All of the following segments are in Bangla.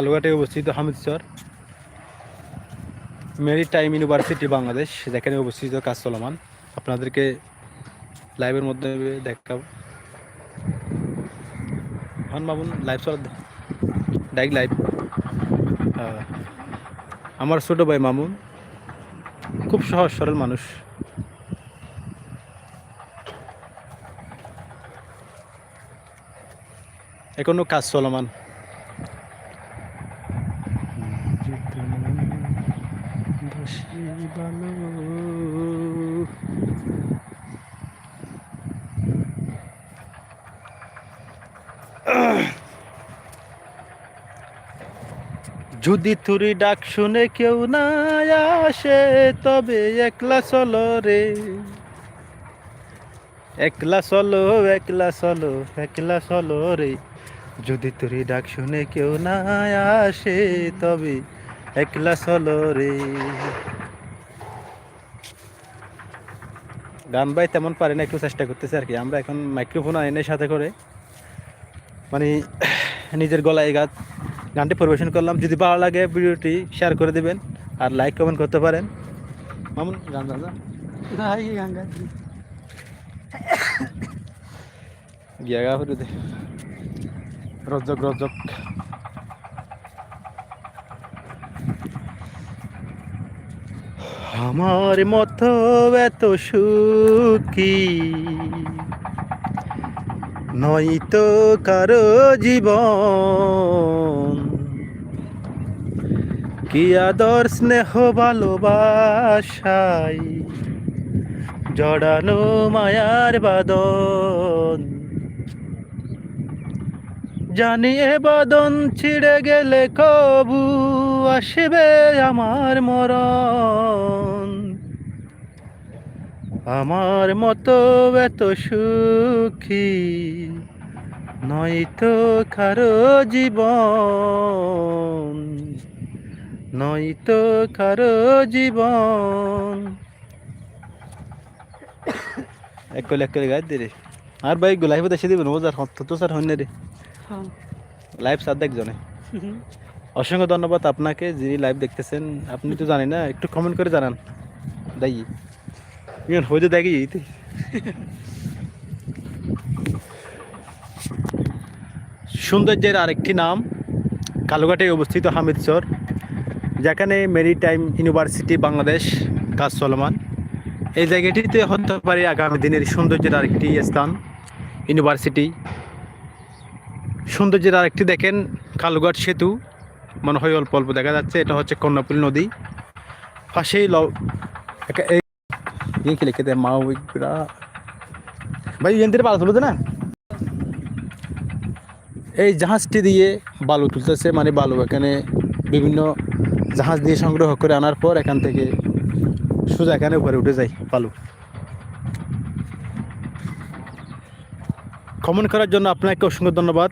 কালুঘাটে অবস্থিত Hamidchar maritime university Bangladesh যেখানে অবস্থিত কাজ চলমান। আপনাদেরকে লাইভের মধ্যে দেখাব। হন মামুন লাইভ চল ডাইক লাইভ আমার ছোট ভাই মামুন, খুব সহজ, সরল মানুষ। এখনও কাজ চলমান। যদি তুরি ডাক শুনে কেউ না আসে, তবে একলা চলো রে। একলা চলো একলা চলো একলা চলো রে। যদি তুরি ডাক শুনে কেউ না আসে, তবে একলা চলো রে। গান বাই তেমন পারে না, একটু চেষ্টা করতেছে আর কি। আমরা এখন মাইক্রোফোন আইনের সাথে করে মানে নিজের গলায় গাছ গানটি পরিবেশন করলাম। যদি ভালো লাগে ভিডিওটি শেয়ার করে দিবেন আর লাইক কমেন্ট করতে পারেন। মামুন গান গান গিয়া গা ফুটে রজক রজক। আমার মতো এত সুখী। নয়তো কারও জীবন। কি আদর স্নেহ ভালোবাসাই জড়ানো মায়ার বাদন। জানি এ বাদন ছিঁড়ে গেলে কবু আসবে আমার মরণ। আমার মতো এত সুখী নয়তো কারও জীবন নয়তো কারও জীবন। এক কলে এক কলে গায়ে দে রে। আর ভাই লাইভ দেশে দিবেন ওজার তো স্যার হইনে রে। লাইভ সাথ একজনে অসংখ্য ধন্যবাদ আপনাকে যিনি লাইভ দেখতেছেন। আপনি তো জানেন না একটু কমেন্ট করে জানান। দাই এইতে সৌন্দর্যের আরেকটি নাম কালুঘাটে অবস্থিত হামিদচর যেখানে মেরি টাইম ইউনিভার্সিটি বাংলাদেশ, কাজ চলমান। এই জায়গাটিতে হতে পারে আগামী দিনের সৌন্দর্যের আরেকটি স্থান, ইউনিভার্সিটি। সৌন্দর্যের আরেকটি দেখেন, কালুঘাট সেতু। মনে হয় অল্প অল্প দেখা যাচ্ছে, এটা হচ্ছে কন্যাপুরী নদী। পাশেই ল এই ये के लिखे थे माओ विग्रा ভাই এখান থেকে বালু তুলতে না এই জাহাজটি দিয়ে বালু তুলতেছে মানে বালু এখানে বিভিন্ন জাহাজ দিয়ে সংগ্রহ করে আনার পর এখান থেকে সোজা এখানে উপরে উঠে যায় বালু কমেন্ট করার জন্য আপনাকে অসংখ্য ধন্যবাদ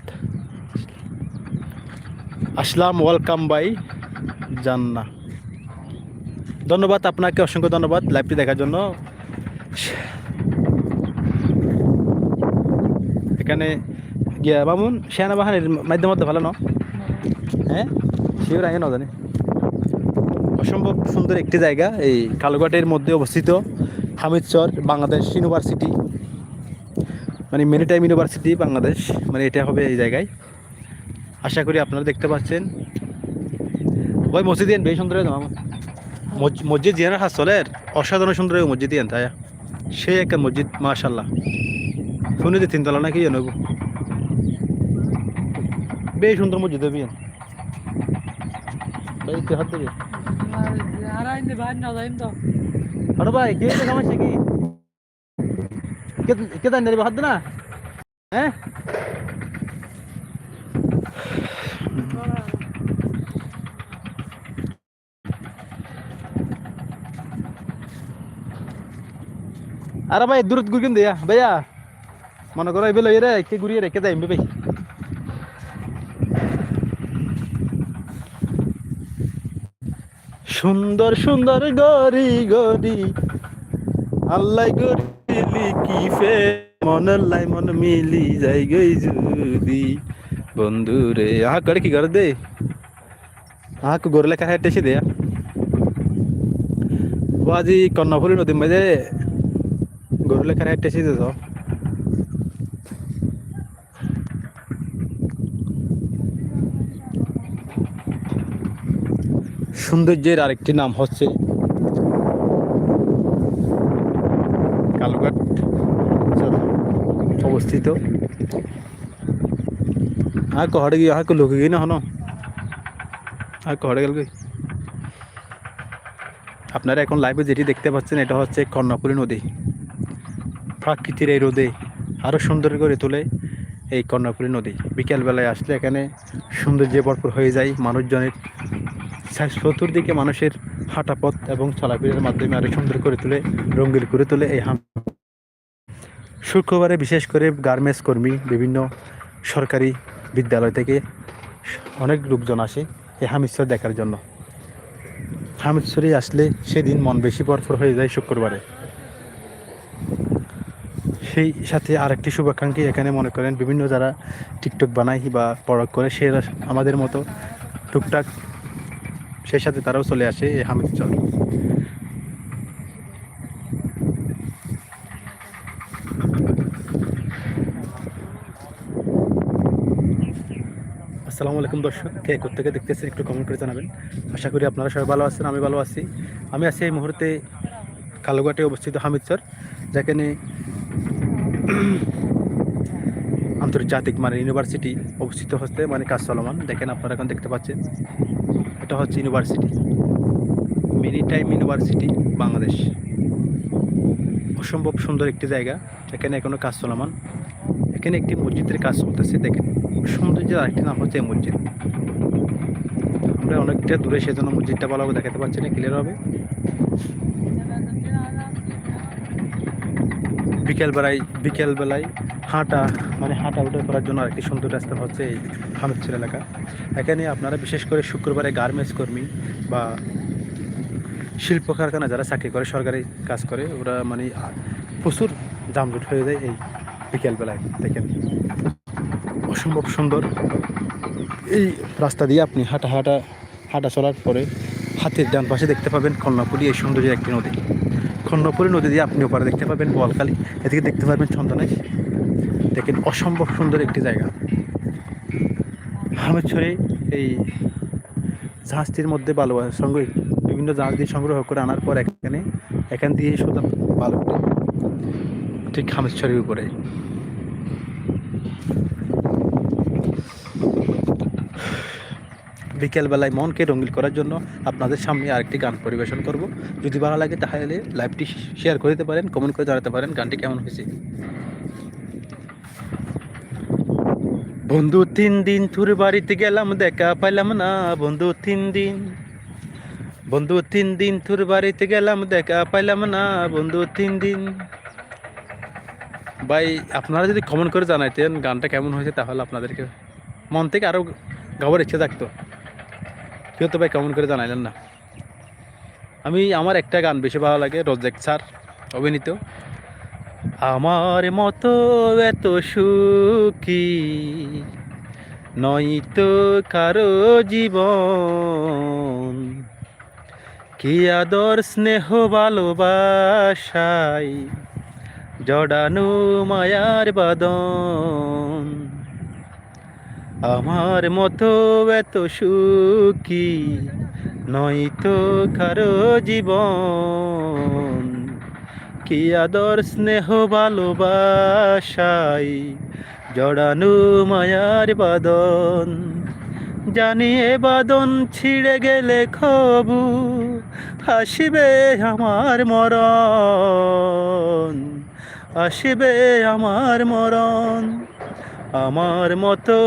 আসলাম ওয়েলকাম বাই জান্না ধন্যবাদ, আপনাকে অসংখ্য ধন্যবাদ লাইভটি দেখার জন্য। এখানে গিয়া বামুন সেনা বাহিনীর মাধ্যমে মধ্যে ভালো ন? হ্যাঁ? আগে ন জানি। অসম্ভব সুন্দর একটি জায়গা, এই কালুঘাটের মধ্যে অবস্থিত হামিদচর, বাংলাদেশ ইউনিভার্সিটি। মানে মেরিটাইম ইউনিভার্সিটি বাংলাদেশ মানে এটা হবে এই জায়গায়। আশা করি আপনারা দেখতে পাচ্ছেন। ওই মসজিদ বেশ সুন্দর মসজিদ জিয়ানের হাসলের অসাধারণ সুন্দর মসজিদ ইয়ান তাই সে একটা মসজিদ মাশাল্লাহ শুনে যে তিনতলা নাকি জানো বেশ সুন্দর মসজিদ হবে ইয়ান। তুই হাত না? হ্যাঁ? আরে ভাই, দূরত ঘুরকিন দিয়া। ভাইয়া, মনে করো এবে লই রে, কে ঘুরিয়ে রেখে দেয় ভাই। সুন্দর সুন্দর গরি গরি আল্লাহ গরিলি কি ফে, মন লাই মন মিলি যাই গই যদি। বন্ধু রে, আহা, করে কি করে দে? আহাকু গরুলে টেসি দেয়া ও আজি কর্ণফুলি নদী মাঝে গরুলে কাছে টেসি দে তো সৌন্দর্যের আরেকটি নাম হচ্ছে কালুঘাট অবস্থিত। আর কহড়ে গিয়ে আর লোক গিয়ে না হনো? আর কহড়ে গেল গই আপনারা এখন লাইভে যেটি দেখতে পাচ্ছেন, এটা হচ্ছে কর্ণপুরী নদী। প্রাকৃতির এই রোদে আরও সুন্দর করে তোলে এই কর্ণপুরী নদী। বিকেলবেলায় আসলে এখানে সৌন্দর্যে ভরপুর হয়ে যায় মানুষজনের। চতুর্দিকে মানুষের হাঁটা পথ এবং চলাফেরার মাধ্যমে আরও সুন্দর করে তোলে রঙ্গিল করে তোলে এই হাম শুক্রবারে বিশেষ করে গার্মেন্টস কর্মী, বিভিন্ন সরকারি বিদ্যালয় থেকে অনেক লোকজন আসে এই হামিশ্বর দেখার জন্য। হামিশ্বরে আসলে সেদিন মন বেশি ভরপুর হয়ে যায় শুক্রবারে। সেই সাথে আরেকটি শুভাকাঙ্ক্ষী এখানে মনে করেন, বিভিন্ন যারা টিকটক বানায় বা পড়ক করে সে আমাদের মতো টুকটাক সেই সাথে তারাও চলে আসে এই হামিদ চর আসসালামু আলাইকুম দর্শক, কে থেকে দেখতেছেন একটু কমেন্ট করে জানাবেন। আশা করি আপনারা সবাই ভালো আছেন, আমি ভালো আছি। আমি আছি এই মুহূর্তে কালোঘাটে অবস্থিত হামিদচর যেখানে আন্তর্জাতিক মানে ইউনিভার্সিটি অবস্থিত হচ্ছে মানে কাজ চলমান। দেখেন আপনারা এখন দেখতে পাচ্ছেন, এটা হচ্ছে ইউনিভার্সিটি। Maritime university Bangladesh. অসম্ভব সুন্দর একটি জায়গা, এখানে এখনও কাজ চলমান। এখানে একটি মসজিদের কাজ চলতেছে, দেখেন। সৌন্দর্যের আরেকটি নাম হচ্ছে এই মসজিদ। আমরা অনেকটা দূরে, সেজন্য মসজিদটা ভালোভাবে দেখাতে পারছি না ক্লিয়ার হবে। বিকেলবেলায় বিকেলবেলায় হাঁটা মানে হাঁটা উঠা করার জন্য আরেকটি সুন্দর রাস্তা হচ্ছে এই হামিদপুর এলাকা। এখানে আপনারা বিশেষ করে শুক্রবারে গার্মেন্টস কর্মী বা শিল্প কারখানা যারা চাকরি করে, সরকারি কাজ করে, ওরা মানে প্রচুর জামজট হয়ে যায় এই বিকেলবেলায় দেখেন। অসম্ভব সুন্দর। এই রাস্তা দিয়ে আপনি হাঁটা হাঁটা হাঁটা চলার পরে হাতের ডান পাশে দেখতে পাবেন কন্যাপুরি এই সৌন্দর্যের একটি নদী। কন্যাপুরী নদী দিয়ে আপনি ওপারে দেখতে পাবেন বোয়ালখালী এদিকে দেখতে পাবেন ছন্দনাই দেখেন অসম্ভব সুন্দর একটি জায়গা। হামেশ্বরে এই জাহাজটির মধ্যে বালু সংগ্রহ বিভিন্ন জাহাজ দিয়ে সংগ্রহ করে আনার পর এখানে এখান দিয়ে শুধু বালু ওঠে ঠিক হামেশ্বরের উপরে। বিকেলবেলায় মনকে রঙিল করার জন্য আপনাদের সামনে আরেকটি গান পরিবেশন করব। যদি ভালো লাগে তাহলে লাইভটি শেয়ার করে দিতে পারেন কমেন্ট করে জানাতে পারেন গানটি কেমন হয়েছে। বন্ধু, তিন দিন তোর বাড়িতে গেলাম, দেখা পাইলাম না। বন্ধু, তিন দিন, বন্ধু, তিন দিন তোর বাড়িতে গেলাম, দেখা পাইলাম না। বন্ধু, তিন দিন। ভাই, আপনারা যদি কমেন্ট করে জানাইতেন গানটা কেমন হয়েছে, তাহলে আপনাদেরকে মন থেকে আরও গাবার ইচ্ছে থাকতো। কেউ তো ভাই কেমন করে জানাইলেন না। আমি, আমার একটা গান বেশি ভালো লাগে, রোজেক স্যার, অভিনীত। আমার মতো এত সুখী, নয়তো কারও জীবন। কি আদর, স্নেহ ভালোবাসাই জড়ানো মায়ার বাদন। আমার মতো এত সুখী নয়তো কারও জীবন। কি আদর, স্নেহ, ভালোবাসাই জড়ানো মায়ার বাদন। জানি এ বাদন ছিঁড়ে গেলে খবু আসিবে আমার মরণ। আসিবে আমার মরণ। আমার মতো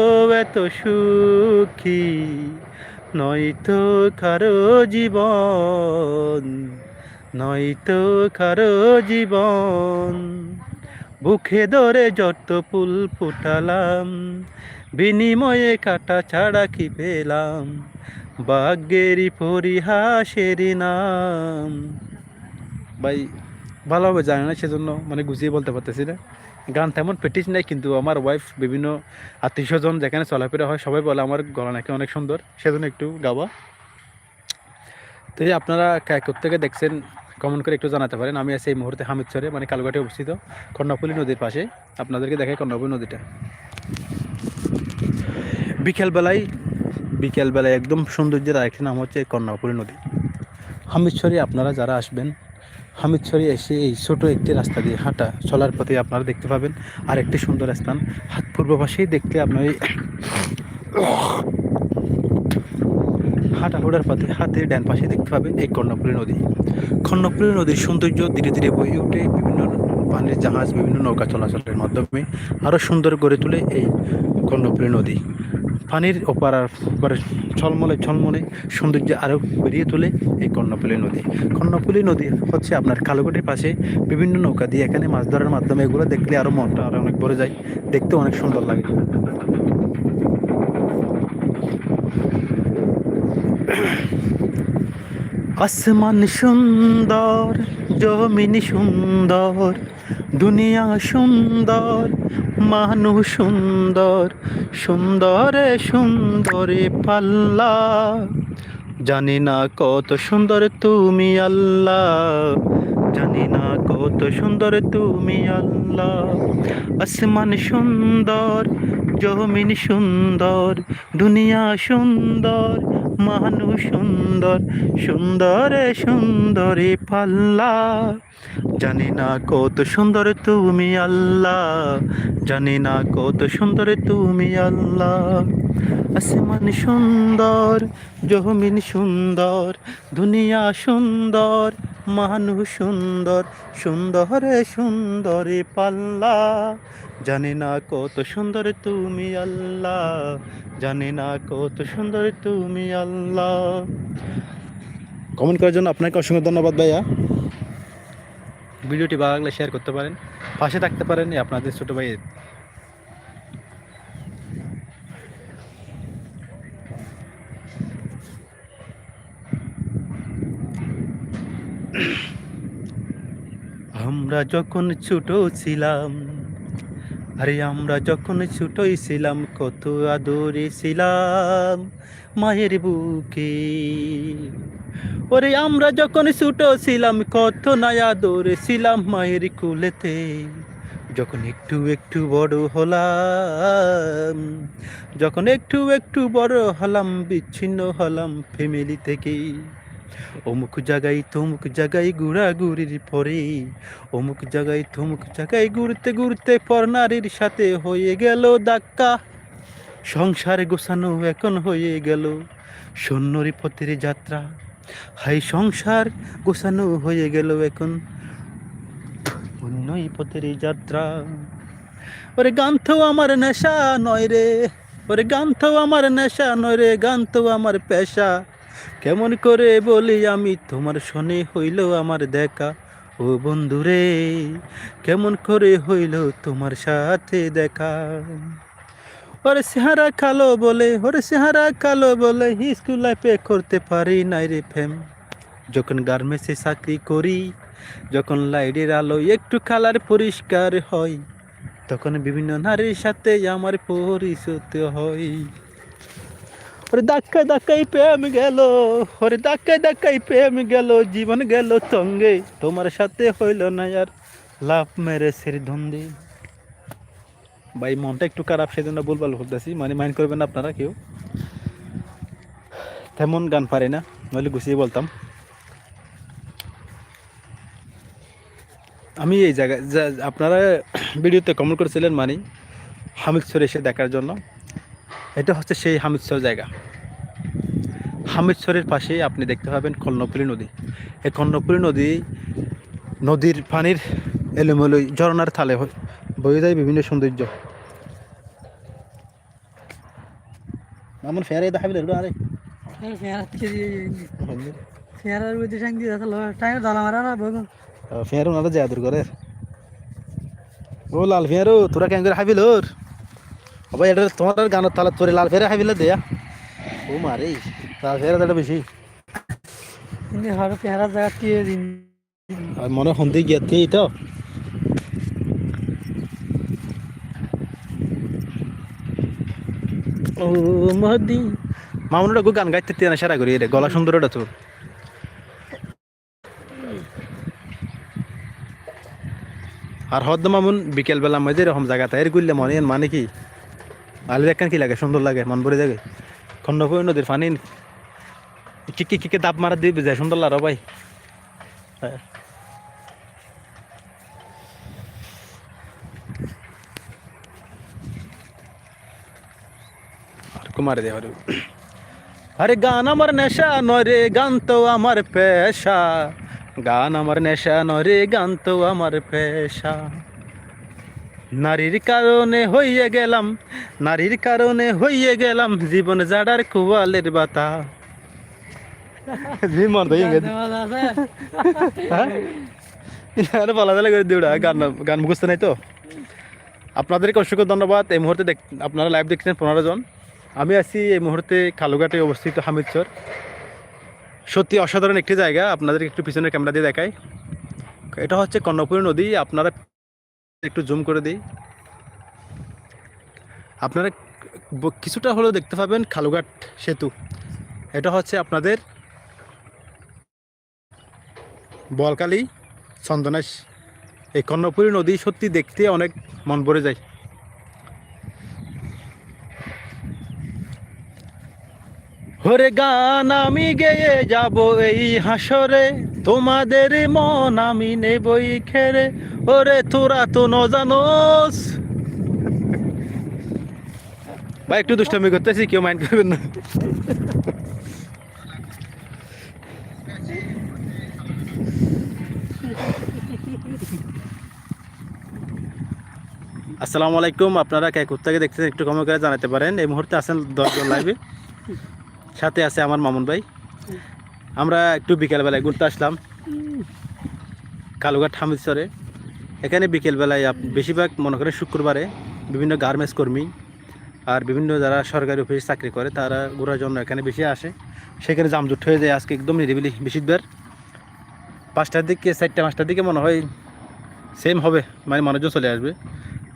এত সুখী, নয়তো কারও জীবন, নয়তো কারও জীবন। বুকে ধরে যত ফুল ফুটালাম, বিনিময়ে কাটা ছাড়া কি পেলাম? বাগ্যেরই পরিহাসেরই নাম। ভাই ভালোভাবে জানে না, সেজন্য মানে গুছিয়ে বলতে পারতেছি না। গান তেমন প্র্যাকটিস নেই, কিন্তু আমার ওয়াইফ বিভিন্ন আত্মীয় স্বজন যেখানে চলাফেরা হয়, সবাই বলে আমার গলা নাকি অনেক সুন্দর, সেজন্য একটু গাওয়া। তো এই আপনারা কা- কোত্থেকে দেখছেন কমেন্ট করে একটু জানাতে পারেন। আমি আছি এই মুহূর্তে হামিদচরে মানে কালুঘাটে অবস্থিত, কর্ণফুলী নদীর পাশে। আপনাদেরকে দেখাই কর্ণফুলী নদীটা। বিকেলবেলায় বিকেলবেলায় একদম সৌন্দর্যের আরেকটি নাম হচ্ছে কর্ণফুলী নদী। হামিদছড়ি আপনারা যারা আসবেন হামিদছড়ি এসে এই ছোট একটি রাস্তা দিয়ে হাঁটা চলার পথে আপনারা দেখতে পাবেন। আর একটি সুন্দর স্থান, হাত পূর্ব পাশেই দেখতে আপনার এই হাঁটা পথে হাতে ডান পাশে দেখতে পাবেন এই কর্ণফুলী নদী। কর্ণফুলী নদীর সৌন্দর্য ধীরে ধীরে বয়ে উঠে বিভিন্ন পানির জাহাজ, বিভিন্ন নৌকা চলাচলের মাধ্যমে আরও সুন্দর গড়ে তোলে এই কর্ণফুলী নদী। পানির ওপার আর ছলমলে ছলমলে সৌন্দর্য আরও বেরিয়ে তোলে এই কর্ণফুলী নদী। কর্ণফুলী নদী হচ্ছে আপনার কালোঘাটের পাশে বিভিন্ন নৌকা দিয়ে এখানে মাছ ধরার মাধ্যমে এগুলো দেখলে আরও মনটা আরও অনেক ভরে যায়। দেখতে অনেক সুন্দর লাগে। আসমান সুন্দর, জমিন সুন্দর দুনিয়া সুন্দর মানুষ সুন্দর, সুন্দরে সুন্দরে পাল্লা। জানি না কত সুন্দর তুমি আল্লাহ, জানি না কত সুন্দর তুমি আল্লাহ। আসমান সুন্দর, জমিন সুন্দর, দুনিয়া সুন্দর মানুষ সুন্দর সুন্দরে সুন্দরে পাল্লা। জানি না কত সুন্দর তুমি আল্লাহ, জানি না কত সুন্দর তুমি আল্লাহ। আসমান সুন্দর জহমিন সুন্দর, দুনিয়া সুন্দর মানুষ সুন্দর, সুন্দরে সুন্দরে পাল্লা। জানি না কত সুন্দর তুমি আল্লাহ, জানি না কত সুন্দর তুমি আল্লাহ। কমেন্ট করার জন্য আপনাকে অসংখ্য ধন্যবাদ ভাইয়া। ভিডিওটি ভালো শেয়ার করতে পারেন, পাশে থাকতে পারেন আপনাদের ছোট ভাই আমরা যখন ছোট ছিলাম, আরে আমরা যখন ছোটই ছিলাম, কত আদরে ছিলাম মায়ের বুকে। ওরে আমরা যখন ছোট ছিলাম, কত না আদরে ছিলাম মায়ের কুলেতে। যখন একটু একটু বড় হলাম, যখন একটু একটু বড় হলাম, বিচ্ছিন্ন হলাম ফ্যামিলি থেকে। অমুক জায়গায় তমুক জায়গায় ঘোরাঘুরির পরে, অমুক জায়গায় তমুক জায়গায় ঘুরতে ঘুরতে পর নারীর সাথে হয়ে গেল ধাক্কা। সংসারে গোছানো এখন হয়ে গেল সৈন্যরি পথের যাত্রা। হাই, সংসার গোছানো হয়ে গেল এখন অন্যই পথের যাত্রা। ওরে গান তো আমার নেশা নয় রে, ওরে গান তো আমার নেশা নয় রে, গান তো আমার পেশা। কেমন করে বলি আমি, তোমার শনে হইল আমার দেখা। ও বন্ধুরে, কেমন করে হইল তোমার সাথে দেখা? ওরে চেহারা কালো বলে, ওরে চেহারা কালো বলে স্কুল লাইফে করতে পারি নাই রে ফেম যখন গার্মেন্টসে চাকরি করি, যখন লাইটের আলো একটু কালার পরিষ্কার হয়, তখন বিভিন্ন নারীর সাথে আমার পরিচিত হয় ওরে ধাক্কায় ধাক্কায় প্রেম গেল, ওরে ধাক্কায় ধাক্কায় প্রেম গেল, জীবন গেল তঙ্গে তোমার সাথে হইল না আর লাভ মেরে সের ধন্দে। ভাই, মনটা একটু খারাপ, সেজন্য বলবাল বলতেছি মানে মাইন্ড করবেন না আপনারা কেউ। তেমন গান পারে না, নইলে গুছিয়ে বলতাম। আমি এই জায়গায় আপনারা ভিডিওতে কমেন্ট করেছিলেন মানে হামিদসর এসে দেখার জন্য। এটা হচ্ছে সেই হামিদসর জায়গা। হামিদসরের পাশে আপনি দেখতে পাবেন কর্ণফুলী নদী। এই কর্ণফুলী নদী নদীর পানির এলোমেলো ঝরনার থালে বয়ে যায় বিভিন্ন সৌন্দর্য। আমার ফেয়ারে দেখাবি আরে। ফেরার বুদ্ধি সাং আসলো টাইম জ্বালা মারা না বগুন ফেয়ার ওনারা যায় দূর করে। ও লাল ফেয়ারো তোরা কেন করে হাবিল ওর? আবার এটা তোমার গানত তাহলে তোর লাল ফেরে খাইবিলে দেয়া ও মারে লাল ফেরা এটা বেশি মনে সন্ধি গিয়া দিয়ে তো মামুনটা গান গাইতে তিয়া সারা করি রে গলা সুন্দর এটা তোর আর হদ্দ মামুন বিকেলবেলা মধ্যে এরকম জায়গাতে এর করলে মনে মানে কি আলি দেখেন কি লাগে সুন্দর লাগে মন ভরে যাবে। খন্ডপুর নদীর পানি কিকে কিকে দাপ মারা দিবে যায় সুন্দর লাগে ভাই। হ্যাঁ। আর দে হরে আরে গান আমার নেশা নয় রে গান তো আমার পেশা। গান আমার নেশা নয় রে গান তো আমার পেশা। নারীর কারণে হইয়ে গেলাম নারীর কারণে হইয়ে গেলাম জীবন জাডার কুয়ালের বাতা। জীবন তো হ্যাঁ? বলা দিলে করে দিওড়া গান গান মুখস্থ নাই তো। আপনাদেরকে অসংখ্য ধন্যবাদ। এই মুহূর্তে দেখ আপনারা লাইভ দেখছেন পনেরো জন। আমি আছি এই মুহূর্তে কালুঘাটে অবস্থিত হামিদচর। সত্যি অসাধারণ একটি জায়গা। আপনাদের একটু পিছনের ক্যামেরা দিয়ে দেখায় এটা হচ্ছে কর্ণপুরী নদী। আপনারা একটু জুম করে দিই। আপনারা কিছুটা হলেও দেখতে পাবেন খালুঘাট সেতু। এটা হচ্ছে আপনাদের বলকালি, চন্দনাশ। এই কর্ণপুরী নদী সত্যি দেখতে অনেক মন ভরে যায়। হরে গান আমি গেয়ে যাব এই হাসরে। তোমাদের মন আমি নেবই খেরে। ওরে তোরা তো ন জানোস। ভাই, একটু দুষ্টামি করতেছি, কেউ মাইন্ড করবেন না। আসসালামু আলাইকুম, আপনারা কে থেকে দেখতেছেন একটু কমে করে জানাতে পারেন। এই মুহূর্তে আছেন দশজন লাইভে সাথে আছে আমার মামুন ভাই। আমরা একটু বিকেলবেলায় ঘুরতে আসলাম। কালুঘাট হামিদসরে এখানে বিকেলবেলায় বেশিরভাগ মনে করেন শুক্রবারে বিভিন্ন গার্মেন্টস কর্মী আর বিভিন্ন যারা সরকারি অফিসে চাকরি করে, তারা ঘোরার জন্য এখানে বেশি আসে। সেখানে জামজুট হয়ে যায় আজকে একদম নিরিবিলি বেশিরভাগ। পাঁচটার দিকে, চারটা, পাঁচটার দিকে মনে হয় সেম হবে মানে মানুষজন চলে আসবে।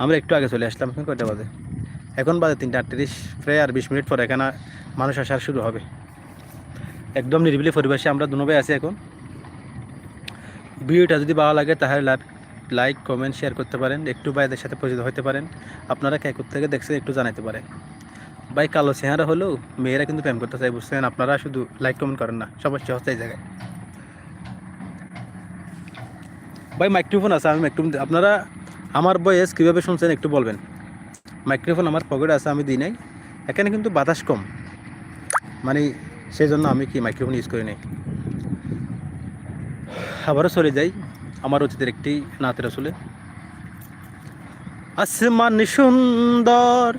আমরা একটু আগে চলে আসলাম এখন কয়টা বাজে? এখন বাজে তিনটা আটত্রিশ, প্রায় আর বিশ মিনিট পরে এখানে মানুষ আসার শুরু হবে। একদম নিরিবিলি পরিবেশে আমরা দুনোভাই আছি এখন। ভিডিওটা যদি ভালো লাগে তাহলে লাইক কমেন্ট শেয়ার করতে পারেন। একটু ভাইদের সাথে পরিচিত হতে পারেন। আপনারা কে থেকে দেখছেন একটু জানাতে পারেন। ভাই, কালো চেহারা হলেও মেয়েরা কিন্তু প্রেম করতে চাই বুঝছেন? আপনারা শুধু লাইক কমেন্ট করেন না সমস্যা হচ্ছে এই জায়গায়। ভাই মাইক্রোফোন আছে, আমি মাইক্রোফোন আপনারা আমার বয়স কীভাবে শুনছেন একটু বলবেন? মাইক্রোফোন আমার পকেটে আছে, আমি দিই নাই। এখানে কিন্তু বাতাস কম। মানে সেই জন্য আমি কি মাইক্রোফোন ইউজ করি নাই। আবারও চলে যাই আমার অতীতের একটি নাতের আসলে। আসমান সুন্দর,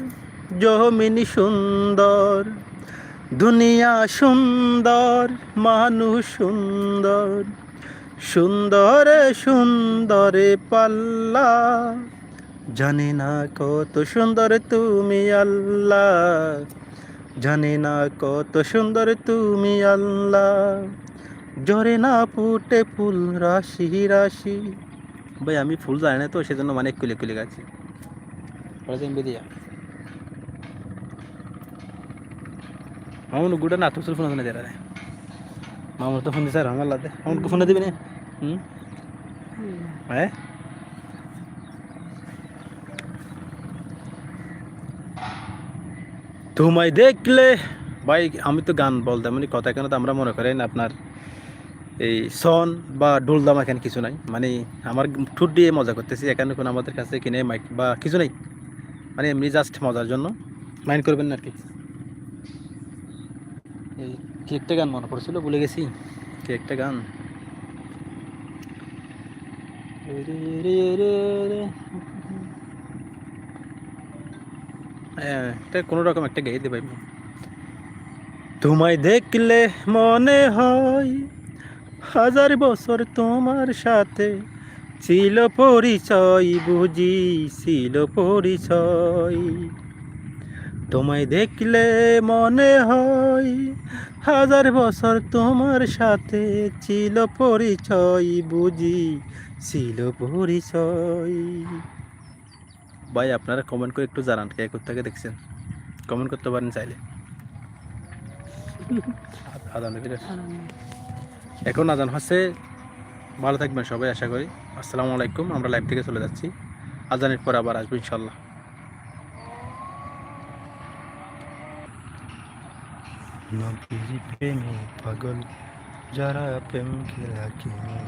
জমিনি সুন্দর, দুনিয়া সুন্দর, মানুষ সুন্দর, সুন্দরে সুন্দরে পাল্লা। জানি না কত সুন্দর তুমি আল্লাহ। জানি না কত সুন্দর তুমি আল্লাহ। জরে না ফুটে ফুল রাশি রাশি। ভাই আমি ফুল জানি না তো সেজন্য মানে কুলে কুলে গেছি মামুন গুড়া না তুসুল ফোন দেরা রে মামুন তো ফোন রঙাল লাতে। মামুন ফোন দিবি না। হুম। হ্যাঁ? তোমায় দেখলে ভাই আমি তো গান বলতাম মানে কথা কেন তো আমরা মনে করেন আপনার এই সন বা ডোলদাম এখানে কিছু নাই মানে আমার ঠুট দিয়ে মজা করতেছি এখানে কোনো আমাদের কাছে কিনে মাইক বা কিছু নেই মানে এমনি জাস্ট মজার জন্য মাইন্ড করবেন না আর কি এই কি একটা গান মনে পড়ছিল ভুলে গেছি কি একটা গান রে রে রে রে। হ্যাঁ, কোনো রকম একটা গাইতে পাইব তোমায় দেখলে মনে হয় হাজার বছর তোমার সাথে ছিল পরিচয় বুঝি ছিল পরিচয়। তোমায় দেখলে মনে হয় হাজার বছর তোমার সাথে ছিল পরিচয় বুঝি ছিল পরিচয়। ভাই, আপনারা কমেন্ট করে একটু জানান, কে কোথেকে দেখছেন? কমেন্ট করতে পারেন চাইলে। এখন আজান হচ্ছে। ভালো থাকবেন সবাই, আশা করি। আসসালামু আলাইকুম, আমরা লাইভ থেকে চলে যাচ্ছি। আজানের পর আবার আসব ইনশাল্লাহ পাগল, যারা প্রেম খেলা কিনে